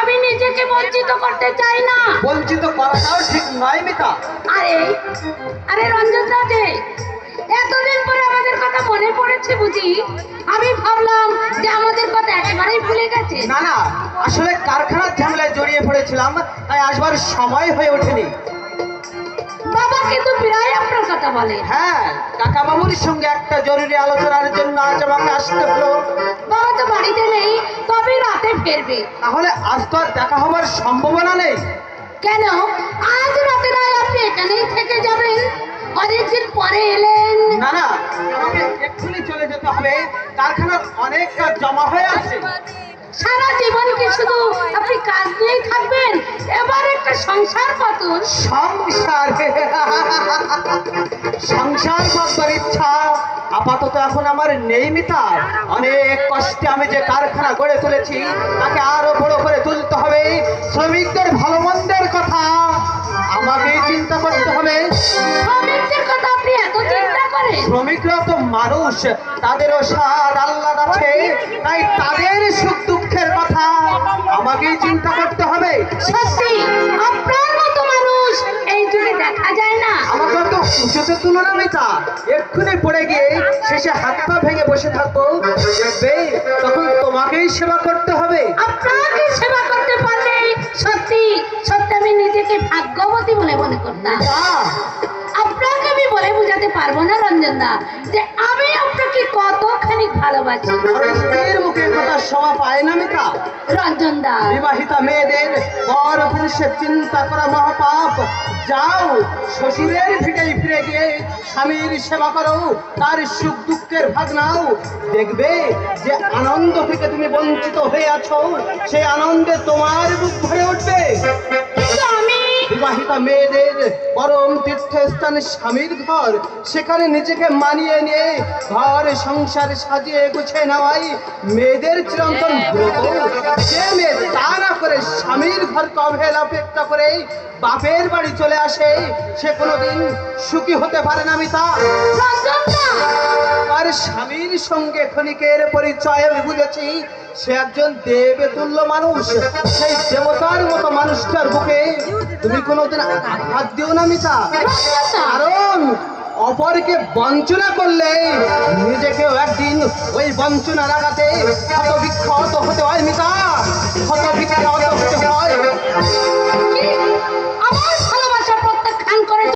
আমি নিজেকে বঞ্চিত করতে চাই না বঞ্চিত করাটাও ঠিক নয় মিতা। আরে আরে রঞ্জন দাদে এতদিন পরে আমাদের কথা মনে পড়েছে বুঝি? আমি ভাবলাম যে আমাদের কথা একেবারেই ভুলে গেছে। না না আসলে কারখানার ঝামেলায় জড়িয়ে পড়েছিলাম তাই আসবার সময় হয়ে ওঠেনি। বাবা কিন্তু আপনার বলে। হ্যাঁ কাকা বাবুর সঙ্গে একটা জরুরি আলোচনার জন্য আজ আমাকে আসতে হলো। বাবা তো বাড়িতে নেই তবে রাতে ফিরবে? তাহলে আজ তো আর দেখা হবার সম্ভাবনা নেই। কেন? আজ রাতে নয় আপনি এখানেই থেকে যাবেন। অনেকদিন পরে এলেন। না না আমাকে এক্ষুনি চলে যেতে হবে। কারখানার অনেক কাজ জমা হয়ে আছে। সারা জীবন কি শুধু আপনি কাজ নিয়েই থাকবেন? এবার একটা সংসার পাতুন। সংসার। সংসার করবার ইচ্ছা। আপাতত এখন আমার নেই মিতা। অনেক কষ্টে আমি যে কারখানা গড়ে তুলেছি তাকে আরও বড় করে তুলতে হবে। শ্রমিকদের ভালো মন্দের কথা আমাকে চিন্তা করতে হবে। শ্রমিকদের কথা আপনি এত চিন্তা করেন? শ্রমিকরা তো মানুষ। তাদেরও স্বাদ আল্লাদ আছে। তাই তাদের সুখ আমাকেই চিন্তা করতে হবে। সত্যি? আপনার মতো মানুষ এই যুগে দেখা যায় না। আমাকে তো উঁচুতে মিতা। এক্ষুনি পড়ে গিয়ে শেষে হাত পা ভেঙে বসে থাকব। দেখবে তখন তোমাকেই সেবা করতে হবে। আপনাকে সেবা করতে পারলে সত্যি সত্যি আমি নিজেকে ভাগ্যবতী বলে মনে করতাম। পারব না। যে আমি আপনাকে কতখানি ভালোবাসি। স্ত্রীর মুখের কথা শোভা পায় না মিতা রঞ্জন দা। বিবাহিতা মেয়েদের পর পুরুষের চিন্তা করা মহাপাপ। যাও শ্বশুরের ভিটেই ফিরে গিয়ে স্বামীর সেবা করো। তার সুখ দুঃখের ভাগ নাও। দেখবে যে আনন্দ থেকে তুমি বঞ্চিত হয়ে আছো। সেই আনন্দে তোমার বুক ভরে উঠবে। বিবাহিতা মেয়েদের পরম তীর্থস্থান স্বামীর ঘর। সেখানে নিজেকে মানিয়ে নিয়ে ঘর সংসার সাজিয়ে গুছিয়ে নেওয়াই মেয়েদের চিরন্তন যে মেয়ে তা না করে স্বামীর ঘরকে অবহেলা অপেক্ষা করে বাপের বাড়ি চলে আসে, সে কোনোদিন সুখী হতে পারে না মিতা। সঙ্গে ক্ষণিকের পরিচয় আমি বুঝেছি। সে একজন দেবে তুল্য মানুষ। সেই দেবতার মতো মানুষটার বুকে তুমি কোনোদিন আঘাত দিও না মিতা। কারণ অপরকে বঞ্চনা করলে নিজেকেও একদিন ওই বঞ্চনার আঘাতে ক্ষত বিক্ষত হতে হয় মিতা। ক্ষত বিক্ষত